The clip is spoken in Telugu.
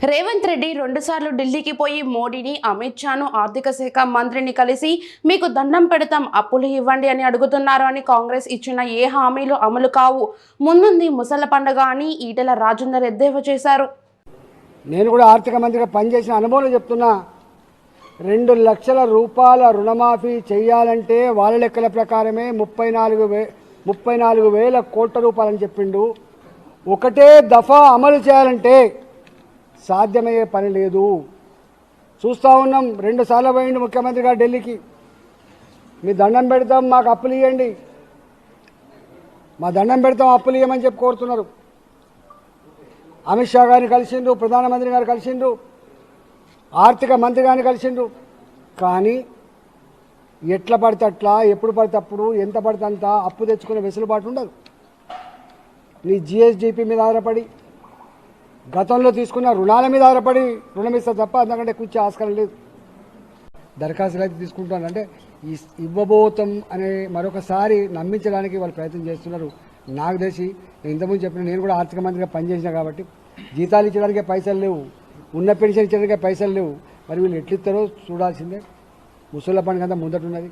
రేవంత్ రెడ్డి రెండుసార్లు ఢిల్లీకి పోయి మోడీని అమిత్ షాను ఆర్థిక శాఖ మంత్రిని కలిసి మీకు దండం పెడతాం అప్పులు ఇవ్వండి అని అడుగుతున్నారు అని కాంగ్రెస్ ఇచ్చిన ఏ హామీలు అమలు కావు. ముందుంది ముసల పండుగ అని ఈటెల రాజేందర్ ఎద్దేవా చేశారు. నేను కూడా ఆర్థిక మంత్రిగా పనిచేసిన అనుభవం చెప్తున్నా రెండు లక్షల రూపాయల రుణమాఫీ చేయాలంటే వాళ్ళ లెక్కల ప్రకారమే ముప్పై నాలుగు వే ముప్పై నాలుగు వేల కోట్ల రూపాయలని చెప్పిండు. ఒకటే దఫా అమలు చేయాలంటే సాధ్యమయ్యే పని లేదు. చూస్తూ ఉన్నాం రెండు సార్లు పోయిండు ముఖ్యమంత్రి గారు ఢిల్లీకి. మీ దండం పెడతాం మాకు అప్పులు ఇవ్వండి మా దండం పెడతాం అప్పులు ఇవ్వమని చెప్పి కోరుతున్నారు. అమిత్ షా గారిని కలిసిండ్రు ప్రధానమంత్రి గారు కలిసిండు ఆర్థిక మంత్రి గారిని కలిసిండు కానీ ఎట్లా పడితే అట్లా ఎప్పుడు పడితే అప్పుడు ఎంత పడితే అంత అప్పు తెచ్చుకునే వెసులుబాటు ఉండదు. నీ జిఎస్డిపి మీద ఆధారపడి గతంలో తీసుకున్న రుణాల మీద ఆధారపడి రుణం ఇస్తా తప్ప అంతకంటే కూర్చే ఆస్కారం లేదు. దరఖాస్తులు అయితే తీసుకుంటానంటే ఇవ్వబోతాం అనే మరొకసారి నమ్మించడానికి వాళ్ళు ప్రయత్నం చేస్తున్నారు. నాకు తెలిసి నేను ఇంతకుముందు చెప్పిన నేను కూడా ఆర్థిక మంత్రిగా పనిచేసిన కాబట్టి జీతాలు ఇచ్చడానికే పైసలు లేవు. ఉన్న పెన్షన్ ఇచ్చడానికే పైసలు లేవు. మరి వీళ్ళు ఎట్లిస్తారో చూడాల్సిందే. ముసళ్ళ పండుగ అంతా ముందట ఉన్నది.